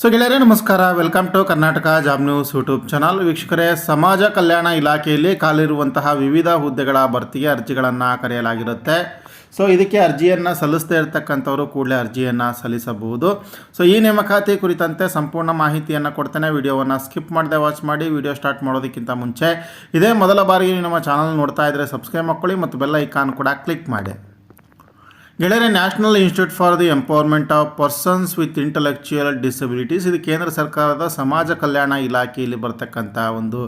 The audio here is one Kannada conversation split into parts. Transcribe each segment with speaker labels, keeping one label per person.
Speaker 1: ಸೊ ಗೆಳೆಯರೇ, ನಮಸ್ಕಾರ. Welcome to Karnataka job news YouTube channel ವೀಕ್ಷಕರೇ, ಸಮಾಜ ಕಲ್ಯಾಣ ಇಲಾಖೆಯಲ್ಲಿ ಕಾಲಿರುವಂತಹ ವಿವಿಧ ಹುದ್ದೆಗಳ ಭರ್ತಿಗೆ ಅರ್ಜಿಗಳನ್ನು ಕರೆಯಲಾಗಿರುತ್ತೆ. ಸೊ ಇದಕ್ಕೆ ಅರ್ಜಿಯನ್ನು ಸಲ್ಲಿಸದೇ ಇರತಕ್ಕಂಥವರು ಕೂಡಲೇ ಅರ್ಜಿಯನ್ನು ಸಲ್ಲಿಸಬಹುದು. ಸೊ ಈ ನೇಮಕಾತಿ ಕುರಿತಂತೆ ಸಂಪೂರ್ಣ ಮಾಹಿತಿಯನ್ನು ಕೊಡ್ತೇನೆ. ವಿಡಿಯೋವನ್ನು ಸ್ಕಿಪ್ ಮಾಡದೆ ವಾಚ್ ಮಾಡಿ. ವಿಡಿಯೋ ಸ್ಟಾರ್ಟ್ ಮಾಡೋದಕ್ಕಿಂತ ಮುಂಚೆ ಇದೇ ಮೊದಲ ಬಾರಿಗೆ ನಮ್ಮ ಚಾನಲ್ ನೋಡ್ತಾ ಇದ್ದರೆ ಸಬ್ಸ್ಕ್ರೈಬ್ ಮಾಡ್ಕೊಳ್ಳಿ ಮತ್ತು ಬೆಲ್ ಐಕಾನ್ ಕೂಡ ಕ್ಲಿಕ್ ಮಾಡಿ. ಗೆಳೆಯರೆ national institute for the empowerment of persons with intellectual disabilities ಇದು ಕೇಂದ್ರ ಸರ್ಕಾರದ ಸಮಾಜ ಕಲ್ಯಾಣ ಇಲಾಖೆಯಲ್ಲಿ ಬರ್ತಕ್ಕಂಥ ಒಂದು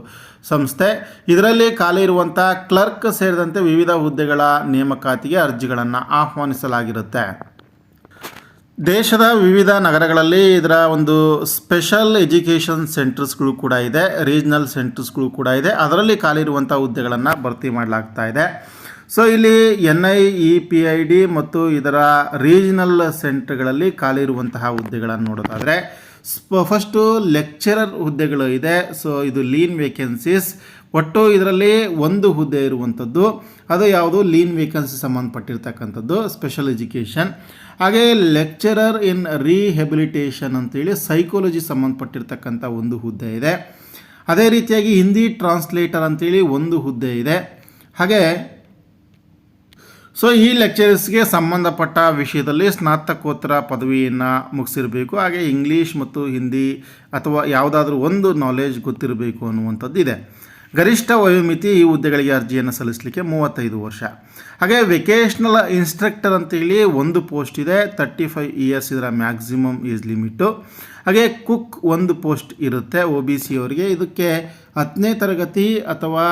Speaker 1: ಸಂಸ್ಥೆ. ಇದರಲ್ಲಿ ಖಾಲಿ ಇರುವಂಥ ಕ್ಲರ್ಕ್ ಸೇರಿದಂತೆ ವಿವಿಧ ಹುದ್ದೆಗಳ ನೇಮಕಾತಿಗೆ ಅರ್ಜಿಗಳನ್ನು ಆಹ್ವಾನಿಸಲಾಗಿರುತ್ತೆ. ದೇಶದ ವಿವಿಧ ನಗರಗಳಲ್ಲಿ ಇದರ ಒಂದು ಸ್ಪೆಷಲ್ ಎಜುಕೇಷನ್ ಸೆಂಟರ್ಸ್ಗಳು ಕೂಡ ಇದೆ ರೀಜ್ನಲ್ ಸೆಂಟರ್ಸ್ಗಳು ಕೂಡ ಇದೆ. ಅದರಲ್ಲಿ ಖಾಲಿ ಇರುವಂಥ ಹುದ್ದೆಗಳನ್ನು ಭರ್ತಿ ಮಾಡಲಾಗ್ತಾ ಇದೆ. ಸೊ ಇಲ್ಲಿ N I E P I D ಮತ್ತು ಇದರ ರೀಜನಲ್ ಸೆಂಟರ್ಗಳಲ್ಲಿ ಖಾಲಿ ಇರುವಂತಹ ಹುದ್ದೆಗಳನ್ನು ನೋಡೋದಾದರೆ ಫಸ್ಟು ಲೆಕ್ಚರರ್ ಹುದ್ದೆಗಳು ಇದೆ. ಸೊ ಇದು ಲೀನ್ ವೇಕೆನ್ಸೀಸ್ ಒಟ್ಟು ಇದರಲ್ಲಿ ಒಂದು ಹುದ್ದೆ ಇರುವಂಥದ್ದು. ಅದು ಯಾವುದು? ಲೀನ್ ವೇಕೆನ್ಸಿ ಸಂಬಂಧಪಟ್ಟಿರ್ತಕ್ಕಂಥದ್ದು ಸ್ಪೆಷಲ್ ಎಜುಕೇಷನ್ ಹಾಗೆ ಲೆಕ್ಚರರ್ ಇನ್ ರೀಹೆಬಿಲಿಟೇಷನ್ ಅಂತೇಳಿ ಸೈಕಾಲಜಿ ಸಂಬಂಧಪಟ್ಟಿರ್ತಕ್ಕಂಥ ಒಂದು ಹುದ್ದೆ ಇದೆ. ಅದೇ ರೀತಿಯಾಗಿ ಹಿಂದಿ ಟ್ರಾನ್ಸ್ಲೇಟರ್ ಅಂತೇಳಿ ಒಂದು ಹುದ್ದೆ ಇದೆ. ಹಾಗೆ ಸೊ ಈ ಲೆಕ್ಚರರ್ಸ್ಗೆ ಸಂಬಂಧಪಟ್ಟ ವಿಷಯದಲ್ಲಿ ಸ್ನಾತಕೋತ್ತರ ಪದವಿಯನ್ನು ಮುಗಿಸಿರಬೇಕು. ಹಾಗೆ ಇಂಗ್ಲೀಷ್ ಮತ್ತು ಹಿಂದಿ ಅಥವಾ ಯಾವುದಾದ್ರೂ ಒಂದು ನಾಲೆಜ್ ಗೊತ್ತಿರಬೇಕು ಅನ್ನುವಂಥದ್ದು ಇದೆ. ಗರಿಷ್ಠ ವಯೋಮಿತಿ ಈ ಹುದ್ದೆಗಳಿಗೆ ಅರ್ಜಿಯನ್ನು ಸಲ್ಲಿಸಲಿಕ್ಕೆ ಮೂವತ್ತೈದು ವರ್ಷ. ಹಾಗೆ ವೆಕೇಷ್ನಲ್ ಇನ್ಸ್ಟ್ರಕ್ಟರ್ ಅಂತೇಳಿ ಒಂದು ಪೋಸ್ಟ್ ಇದೆ. ತರ್ಟಿ ಫೈವ್ ಇಯರ್ಸ್ ಇದರ ಮ್ಯಾಕ್ಸಿಮಮ್ ಏಜ್ ಲಿಮಿಟು ಹಾಗೆ ಕುಕ್ ಒಂದು ಪೋಸ್ಟ್ ಇರುತ್ತೆ. ಒ ಬಿ ಸಿ ಅವರಿಗೆ. ಇದಕ್ಕೆ ಹತ್ತನೇ ತರಗತಿ ಅಥವಾ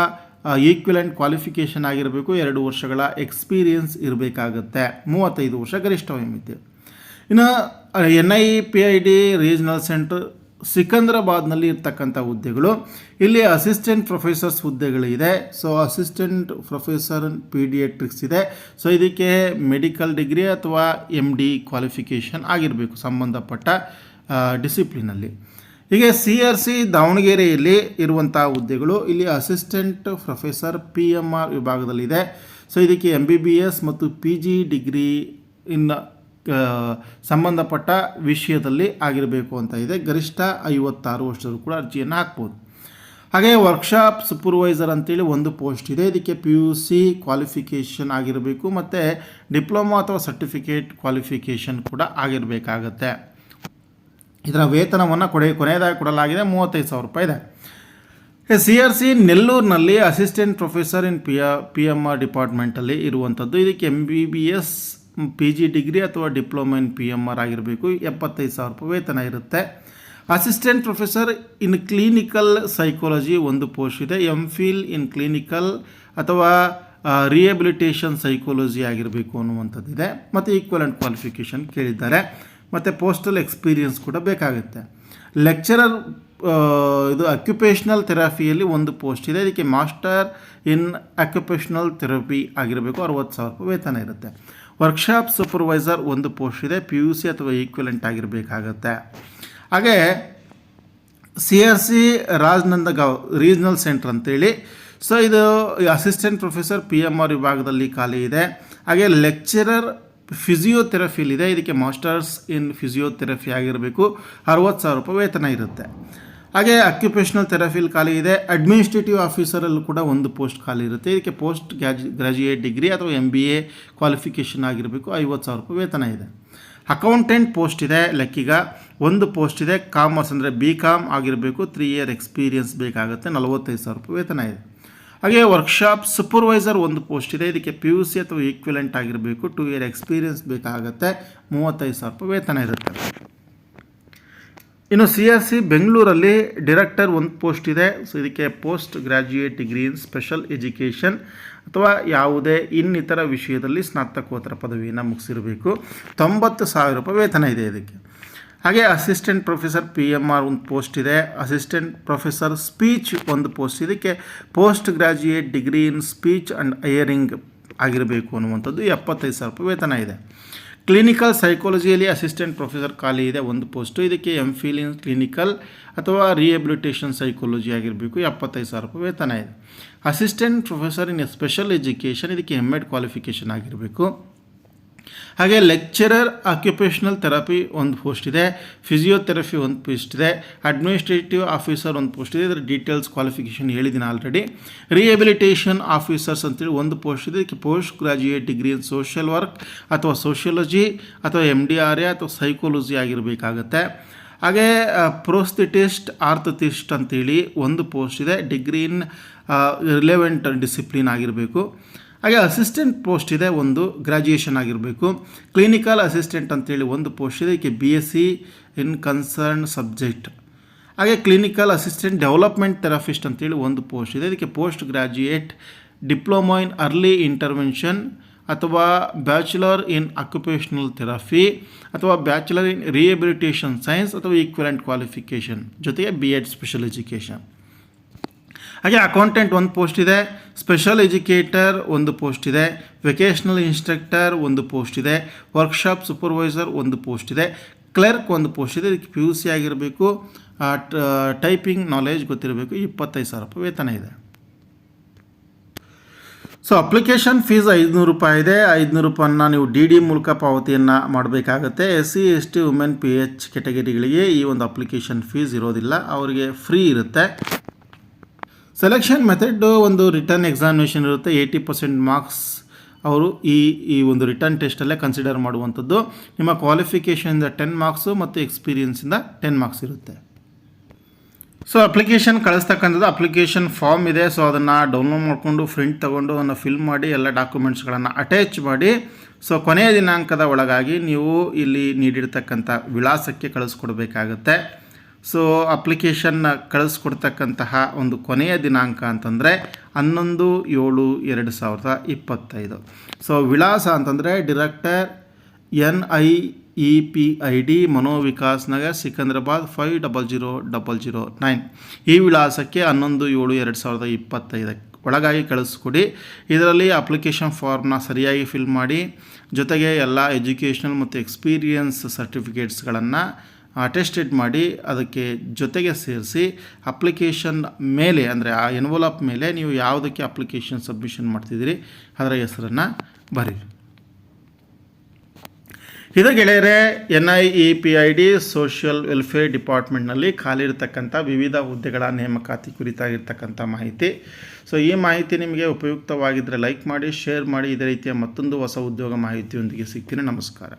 Speaker 1: ಈಕ್ವಿಲೆಂಟ್ ಕ್ವಾಲಿಫಿಕೇಷನ್ ಆಗಿರಬೇಕು, ಎರಡು ವರ್ಷಗಳ ಎಕ್ಸ್ಪೀರಿಯನ್ಸ್ ಇರಬೇಕಾಗುತ್ತೆ. ಮೂವತ್ತೈದು ವರ್ಷ ಗರಿಷ್ಠ ವಯೋಮಿತಿ ಇನ್ನು N I P I D regional centre ಸಿಕಂದ್ರಾಬಾದ್ನಲ್ಲಿ ಇರ್ತಕ್ಕಂಥ ಹುದ್ದೆಗಳು. ಇಲ್ಲಿ ಅಸಿಸ್ಟೆಂಟ್ ಪ್ರೊಫೆಸರ್ಸ್ ಹುದ್ದೆಗಳಿದೆ. ಸೊ ಅಸಿಸ್ಟೆಂಟ್ ಪ್ರೊಫೆಸರ್ ಪೀಡಿಯಾಟ್ರಿಕ್ಸ್ ಇದೆ. ಸೊ ಇದಕ್ಕೆ ಮೆಡಿಕಲ್ ಡಿಗ್ರಿ ಅಥವಾ ಎಂ ಡಿ ಕ್ವಾಲಿಫಿಕೇಷನ್ ಆಗಿರಬೇಕು, ಸಂಬಂಧಪಟ್ಟ ಡಿಸಿಪ್ಲಿನಲ್ಲಿ ಹೀಗೆ ಸಿ ಆರ್ ಸಿ ದಾವಣಗೆರೆಯಲ್ಲಿ ಇರುವಂಥ ಹುದ್ದೆಗಳು ಇಲ್ಲಿ assistant professor P M R ವಿಭಾಗದಲ್ಲಿದೆ. So ಇದಕ್ಕೆ ಎಂ ಬಿ ಬಿ ಎಸ್ ಮತ್ತು ಪಿ ಜಿ ಡಿಗ್ರಿ ಇನ್ನು ಸಂಬಂಧಪಟ್ಟ ವಿಷಯದಲ್ಲಿ ಆಗಿರಬೇಕು ಅಂತ ಇದೆ. ಗರಿಷ್ಠ ಐವತ್ತಾರು ವರ್ಷದವರು ಕೂಡ ಅರ್ಜಿಯನ್ನು ಹಾಕ್ಬೋದು. ಹಾಗೆ ವರ್ಕ್ಶಾಪ್ ಸೂಪರ್ವೈಸರ್ ಅಂತೇಳಿ ಒಂದು ಪೋಸ್ಟ್ ಇದೆ. ಇದಕ್ಕೆ ಪಿ ಯು ಸಿ ಕ್ವಾಲಿಫಿಕೇಷನ್ ಆಗಿರಬೇಕು, ಮತ್ತು ಡಿಪ್ಲೊಮಾ ಅಥವಾ ಸರ್ಟಿಫಿಕೇಟ್ ಕ್ವಾಲಿಫಿಕೇಷನ್ ಕೂಡ ಆಗಿರಬೇಕಾಗತ್ತೆ. ಇದರ ವೇತನವನ್ನು ಕೊಡೆ, ಕೊನೆಯದಾಗಿ ಕೊಡಲಾಗಿದೆ ಮೂವತ್ತೈದು ಸಾವಿರ ರೂಪಾಯಿ ಇದೆ. C R C ನೆಲ್ಲೂರಿನಲ್ಲಿ assistant professor in P P M R ಡಿಪಾರ್ಟ್ಮೆಂಟಲ್ಲಿ ಇರುವಂಥದ್ದು. ಇದಕ್ಕೆ M B B S P G degree ಅಥವಾ diploma in P M R ಆಗಿರಬೇಕು. ಎಪ್ಪತ್ತೈದು ಸಾವಿರ ರೂಪಾಯಿ ವೇತನ ಇರುತ್ತೆ. Assistant professor in clinical psychology ಒಂದು ಪೋಸ್ಟ್ ಇದೆ. ಎಂ ಫಿಲ್ ಇನ್ ಕ್ಲಿನಿಕಲ್ ಅಥವಾ ರಿಹೆಬಿಲಿಟೇಷನ್ ಸೈಕಾಲಜಿ ಆಗಿರಬೇಕು ಅನ್ನುವಂಥದ್ದಿದೆ. ಮತ್ತು ಈಕ್ವಲೆಂಟ್ ಕ್ವಾಲಿಫಿಕೇಷನ್ ಕೇಳಿದ್ದಾರೆ. ಮತ್ತು ಪೋಸ್ಟಲ್ ಎಕ್ಸ್ಪೀರಿಯನ್ಸ್ ಕೂಡ ಬೇಕಾಗುತ್ತೆ. ಲೆಕ್ಚರರ್ ಇದು ಅಕ್ಯುಪೇಷನಲ್ ಥೆರಪಿಯಲ್ಲಿ ಒಂದು ಪೋಸ್ಟ್ ಇದೆ. ಇದಕ್ಕೆ ಮಾಸ್ಟರ್ ಇನ್ ಅಕ್ಯುಪೇಷನಲ್ ಥೆರಪಿ ಆಗಿರಬೇಕು. ಅರವತ್ತು ಸಾವಿರ ರೂಪಾಯಿ ವೇತನ ಇರುತ್ತೆ. ವರ್ಕ್ಶಾಪ್ ಸೂಪರ್ವೈಸರ್ ಒಂದು ಪೋಸ್ಟ್ ಇದೆ. ಪಿ ಯು ಸಿ ಅಥವಾ ಈಕ್ವಲೆಂಟ್ ಆಗಿರಬೇಕಾಗತ್ತೆ. ಹಾಗೆ C R C Rajnandgaon regional centre ಅಂತೇಳಿ. ಸೊ ಇದು assistant professor P M R ವಿಭಾಗದಲ್ಲಿ ಖಾಲಿ ಇದೆ. ಹಾಗೆ ಲೆಕ್ಚರರ್ ಫಿಸಿಯೋಥೆರಪಿಲಿದೆ ಇದಕ್ಕೆ ಮಾಸ್ಟರ್ಸ್ ಇನ್ ಫಿಸಿಯೋಥೆರಪಿ ಆಗಿರಬೇಕು. ಅರವತ್ತು ಸಾವಿರ ರೂಪಾಯಿ ವೇತನ ಇರುತ್ತೆ. ಹಾಗೆ ಅಕ್ಯುಪೇಷನಲ್ ಥೆರಫಿಲ್ ಖಾಲಿ ಇದೆ. ಅಡ್ಮಿನಿಸ್ಟ್ರೇಟಿವ್ ಆಫೀಸರಲ್ಲೂ ಕೂಡ ಒಂದು ಪೋಸ್ಟ್ ಖಾಲಿ ಇರುತ್ತೆ. ಇದಕ್ಕೆ ಪೋಸ್ಟ್ ಗ್ರಾಜು ಗ್ರಾಜುಯೇಟ್ ಡಿಗ್ರಿ ಅಥವಾ ಎಂ ಬಿ ಎ ಕ್ವಾಲಿಫಿಕೇಷನ್ ಆಗಿರಬೇಕು. ಐವತ್ತು ಸಾವಿರ ರೂಪಾಯಿ ವೇತನ ಇದೆ. ಅಕೌಂಟೆಂಟ್ ಪೋಸ್ಟ್ ಇದೆ. ಲೆಕ್ಕಿಗ ಒಂದು ಪೋಸ್ಟ್ ಇದೆ. ಕಾಮರ್ಸ್ ಅಂದರೆ ಬಿ ಕಾಮ್ ಆಗಿರಬೇಕು. ತ್ರೀ ಇಯರ್ ಎಕ್ಸ್ಪೀರಿಯನ್ಸ್ ಬೇಕಾಗುತ್ತೆ. ನಲವತ್ತೈದು ಸಾವಿರ ರೂಪಾಯಿ ವೇತನ ಇದೆ. ಹಾಗೆ ವರ್ಕ್ಶಾಪ್ ಸೂಪರ್ವೈಸರ್ ಒಂದು ಪೋಸ್ಟ್ ಇದೆ. ಇದಕ್ಕೆ ಪಿ ಯು ಸಿ ಅಥವಾ ಈಕ್ವಿಲೆಂಟ್ ಆಗಿರಬೇಕು. ಟು ಇಯರ್ ಎಕ್ಸ್ಪೀರಿಯನ್ಸ್ ಬೇಕಾಗುತ್ತೆ. ಮೂವತ್ತೈದು ಸಾವಿರ ರೂಪಾಯಿ ವೇತನ ಇರುತ್ತೆ. ಇನ್ನು ಸಿ ಆರ್ ಸಿ ಬೆಂಗಳೂರಲ್ಲಿ ಡಿರೆಕ್ಟರ್ ಒಂದು ಪೋಸ್ಟ್ ಇದೆ. ಸೊ ಇದಕ್ಕೆ post graduate degree in special education ಅಥವಾ ಯಾವುದೇ ಇನ್ನಿತರ ವಿಷಯದಲ್ಲಿ ಸ್ನಾತಕೋತ್ತರ ಪದವಿಯನ್ನು ಮುಗಿಸಿರಬೇಕು. ತೊಂಬತ್ತು ಸಾವಿರ ರೂಪಾಯಿ ವೇತನ ಇದೆ ಇದಕ್ಕೆ. ಹಾಗೆ assistant professor P M R ಒಂದು ಪೋಸ್ಟ್ ಇದೆ. ಅಸಿಸ್ಟೆಂಟ್ ಪ್ರೊಫೆಸರ್ ಸ್ಪೀಚ್ ಒಂದು ಪೋಸ್ಟ್ ಇದಕ್ಕೆ post graduate degree in speech and hearing ಆಗಿರಬೇಕು ಅನ್ನುವಂಥದ್ದು ಎಪ್ಪತ್ತೈದು ಸಾವಿರ ರೂಪಾಯಿ ವೇತನ ಇದೆ. ಕ್ಲಿನಿಕಲ್ ಸೈಕಾಲಜಿಯಲ್ಲಿ ಅಸಿಸ್ಟೆಂಟ್ ಪ್ರೊಫೆಸರ್ ಖಾಲಿ ಇದೆ ಒಂದು ಪೋಸ್ಟು ಇದಕ್ಕೆ ಎಂ ಫಿಲ್ ಇನ್ ಕ್ಲಿನಿಕಲ್ ಅಥವಾ ರಿಹೆಬಿಲಿಟೇಷನ್ ಸೈಕಾಲಜಿ ಆಗಿರಬೇಕು ಎಪ್ಪತ್ತೈದು ಸಾವಿರ ರೂಪಾಯಿ ವೇತನ ಇದೆ. Assistant professor in special education ಇದಕ್ಕೆ ಎಂ ಎಡ್ ಕ್ವಾಲಿಫಿಕೇಷನ್ ಆಗಿರಬೇಕು. ಹಾಗೆ ಲೆಕ್ಚರರ್ ಆಕ್ಯುಪೇಷನಲ್ ಥೆರಪಿ ಒಂದು ಪೋಸ್ಟ್ ಇದೆ ಫಿಸಿಯೋಥೆರಪಿ ಒಂದು ಪೋಸ್ಟ್ ಇದೆ ಅಡ್ಮಿನಿಸ್ಟ್ರೇಟಿವ್ ಆಫೀಸರ್ ಒಂದು ಪೋಸ್ಟ್ ಇದೆ, ಇದರ ಡೀಟೇಲ್ಸ್ ಕ್ವಾಲಿಫಿಕೇಷನ್ ಹೇಳಿದ್ದೀನಿ ಆಲ್ರೆಡಿ ರಿಹೆಬಿಲಿಟೇಷನ್ ಆಫೀಸರ್ಸ್ ಅಂತೇಳಿ ಒಂದು ಪೋಸ್ಟ್ ಇದೆ, ಇದಕ್ಕೆ post graduate degree in social work ಅಥವಾ ಸೋಷಿಯಾಲಜಿ ಅಥವಾ ಎಂ ಡಿ ಆರ್ ಎ ಅಥವಾ ಸೈಕೋಲಜಿ ಆಗಿರಬೇಕಾಗತ್ತೆ. ಹಾಗೆ ಪ್ರೋಸ್ತಿಟಿಸ್ಟ್ ಆರ್ಥತಿಸ್ಟ್ ಅಂತೇಳಿ ಒಂದು ಪೋಸ್ಟ್ ಇದೆ ಡಿಗ್ರಿ ಇನ್ ರಿಲೆವೆಂಟ್ ಡಿಸಿಪ್ಲಿನ್ ಆಗಿರಬೇಕು. ಹಾಗೆ ಅಸಿಸ್ಟೆಂಟ್ ಪೋಸ್ಟ್ ಇದೆ, ಒಂದು ಗ್ರ್ಯಾಜುಯೇಷನ್ ಆಗಿರಬೇಕು. ಕ್ಲಿನಿಕಲ್ ಅಸಿಸ್ಟೆಂಟ್ ಅಂತೇಳಿ ಒಂದು ಪೋಸ್ಟ್ ಇದೆ ಇದಕ್ಕೆ B S C in concern subject ಹಾಗೆ ಕ್ಲಿನಿಕಲ್ ಅಸಿಸ್ಟೆಂಟ್ ಡೆವಲಪ್ಮೆಂಟ್ ಥೆರಪಿಸ್ಟ್ ಅಂತೇಳಿ ಒಂದು ಪೋಸ್ಟ್ ಇದೆ. ಇದಕ್ಕೆ post graduate diploma in early intervention ಅಥವಾ ಬ್ಯಾಚುಲರ್ ಇನ್ ಅಕ್ಯುಪೇಷನಲ್ ಥೆರಪಿ ಅಥವಾ ಬ್ಯಾಚುಲರ್ ಇನ್ ರಿಹೆಬಿಲಿಟೇಷನ್ ಸೈನ್ಸ್ ಅಥವಾ ಈಕ್ವಲೆಂಟ್ ಕ್ವಾಲಿಫಿಕೇಷನ್ ಜೊತೆಗೆ ಬಿ ಎಡ್ ಸ್ಪೆಷಲ್ ಎಜುಕೇಷನ್ ಹಾಗೆ ಅಕೌಂಟೆಂಟ್ ಒಂದು ಪೋಸ್ಟ್ ಇದೆ ಸ್ಪೆಷಲ್ ಎಜುಕೇಟರ್ ಒಂದು ಪೋಸ್ಟ್ ಇದೆ ವೆಕೇಷ್ನಲ್ ಇನ್ಸ್ಟ್ರಕ್ಟರ್ ಒಂದು ಪೋಸ್ಟ್ ಇದೆ ವರ್ಕ್ಶಾಪ್ ಸೂಪರ್ವೈಸರ್ ಒಂದು ಪೋಸ್ಟ್ ಇದೆ ಕ್ಲರ್ಕ್ ಒಂದು ಪೋಸ್ಟ್ ಇದೆ, ಇದಕ್ಕೆ ಪಿ ಯು ಸಿ ಆಗಿರಬೇಕು ಟೈಪಿಂಗ್ ನಾಲೆಜ್ ಗೊತ್ತಿರಬೇಕು, ಇಪ್ಪತ್ತೈದು ಸಾವಿರ ರೂಪಾಯಿ ವೇತನ ಇದೆ. ಸೊ ಅಪ್ಲಿಕೇಶನ್ ಫೀಸ್ ಐದುನೂರು ರೂಪಾಯಿ ಇದೆ, ಐದುನೂರು ರೂಪಾಯನ್ನ ನೀವು ಡಿ ಡಿ ಮೂಲಕ ಪಾವತಿಯನ್ನು ಮಾಡಬೇಕಾಗುತ್ತೆ. S C S T women P H ಕೆಟಗರಿಗಳಿಗೆ ಈ ಒಂದು ಅಪ್ಲಿಕೇಶನ್ ಫೀಸ್ ಇರೋದಿಲ್ಲ, ಅವರಿಗೆ ಫ್ರೀ ಇರುತ್ತೆ. ಸೆಲೆಕ್ಷನ್ ಮೆಥಡ್ ಒಂದು ರಿಟರ್ನ್ ಎಕ್ಸಾಮಿನೇಷನ್ ಇರುತ್ತೆ ಏಯ್ಟಿ ಪರ್ಸೆಂಟ್ ಮಾರ್ಕ್ಸ್ ಅವರು ಈ ಈ ಒಂದು ರಿಟರ್ನ್ ಟೆಸ್ಟಲ್ಲೇ ಕನ್ಸಿಡರ್ ಮಾಡುವಂಥದ್ದು. ನಿಮ್ಮ ಕ್ವಾಲಿಫಿಕೇಷನಿಂದ ಟೆನ್ ಮಾರ್ಕ್ಸು ಮತ್ತು ಎಕ್ಸ್ಪೀರಿಯನ್ಸಿಂದ ಟೆನ್ ಮಾರ್ಕ್ಸ್ ಇರುತ್ತೆ. ಸೊ ಅಪ್ಲಿಕೇಶನ್ ಕಳಿಸ್ತಕ್ಕಂಥದ್ದು ಅಪ್ಲಿಕೇಶನ್ ಫಾರ್ಮ್ ಇದೆ. ಸೊ ಅದನ್ನು ಡೌನ್ಲೋಡ್ ಮಾಡಿಕೊಂಡು ಪ್ರಿಂಟ್ ತೊಗೊಂಡು, ಅದನ್ನು ಫಿಲ್ ಮಾಡಿ, ಎಲ್ಲ ಡಾಕ್ಯುಮೆಂಟ್ಸ್ಗಳನ್ನು ಅಟ್ಯಾಚ್ ಮಾಡಿ. ಸೊ ಕೊನೆಯ ದಿನಾಂಕದ ಒಳಗಾಗಿ ನೀವು ಇಲ್ಲಿ ನೀಡಿರ್ತಕ್ಕಂಥ ವಿಳಾಸಕ್ಕೆ ಕಳಿಸ್ಕೊಡ್ಬೇಕಾಗತ್ತೆ. ಸೊ ಅಪ್ಲಿಕೇಶನ್ನ ಕಳಿಸ್ಕೊಡ್ತಕ್ಕಂತಹ ಒಂದು ಕೊನೆಯ ದಿನಾಂಕ ಅಂತಂದರೆ ಹನ್ನೊಂದು ಏಳು ಎರಡು ಸಾವಿರದ ಇಪ್ಪತ್ತೈದು. ಸೊ ವಿಳಾಸ ಅಂತಂದರೆ director N I E P I D Manovikas Nagar, Secunderabad five double zero double zero nine ಈ ವಿಳಾಸಕ್ಕೆ ಹನ್ನೊಂದು ಏಳು ಎರಡು ಸಾವಿರದ ಇಪ್ಪತ್ತೈದಕ್ಕೆ ಒಳಗಾಗಿ ಕಳಿಸ್ಕೊಡಿ. ಇದರಲ್ಲಿ ಅಪ್ಲಿಕೇಶನ್ ಫಾರ್ಮ್ನ ಸರಿಯಾಗಿ ಫಿಲ್ ಮಾಡಿ. ಜೊತೆಗೆ ಎಲ್ಲ ಎಜುಕೇಷನಲ್ ಮತ್ತು ಎಕ್ಸ್ಪೀರಿಯನ್ಸ್ ಸರ್ಟಿಫಿಕೇಟ್ಸ್ಗಳನ್ನು ಅಟೆಸ್ಟೆಡ್ ಮಾಡಿ ಅದಕ್ಕೆ ಜೊತೆಗೆ ಸೇರಿಸಿ ಅಪ್ಲಿಕೇಶನ್ ಮೇಲೆ, ಅಂದರೆ ಆ ಎನ್ವಲಪ್ ಮೇಲೆ ನೀವು ಯಾವುದಕ್ಕೆ ಅಪ್ಲಿಕೇಶನ್ ಸಬ್ಮಿಷನ್ ಮಾಡ್ತಿದ್ದೀರಿ, ಅದರ ಹೆಸರನ್ನು ಬರೀರಿ. ಇದು ಗೆಳೆಯರೆ N I E P I D social welfare ಡಿಪಾರ್ಟ್ಮೆಂಟ್ನಲ್ಲಿ ಖಾಲಿ ಇರತಕ್ಕಂಥ ವಿವಿಧ ಹುದ್ದೆಗಳ ನೇಮಕಾತಿ ಕುರಿತಾಗಿರ್ತಕ್ಕಂಥ ಮಾಹಿತಿ. ಸೊ ಈ ಮಾಹಿತಿ ನಿಮಗೆ ಉಪಯುಕ್ತವಾಗಿದ್ದರೆ ಲೈಕ್ ಮಾಡಿ ಶೇರ್ ಮಾಡಿ, ಇದೇ ರೀತಿಯ ಮತ್ತೊಂದು ಹೊಸ ಉದ್ಯೋಗ ಮಾಹಿತಿಯೊಂದಿಗೆ ಸಿಗ್ತೀನಿ. ನಮಸ್ಕಾರ.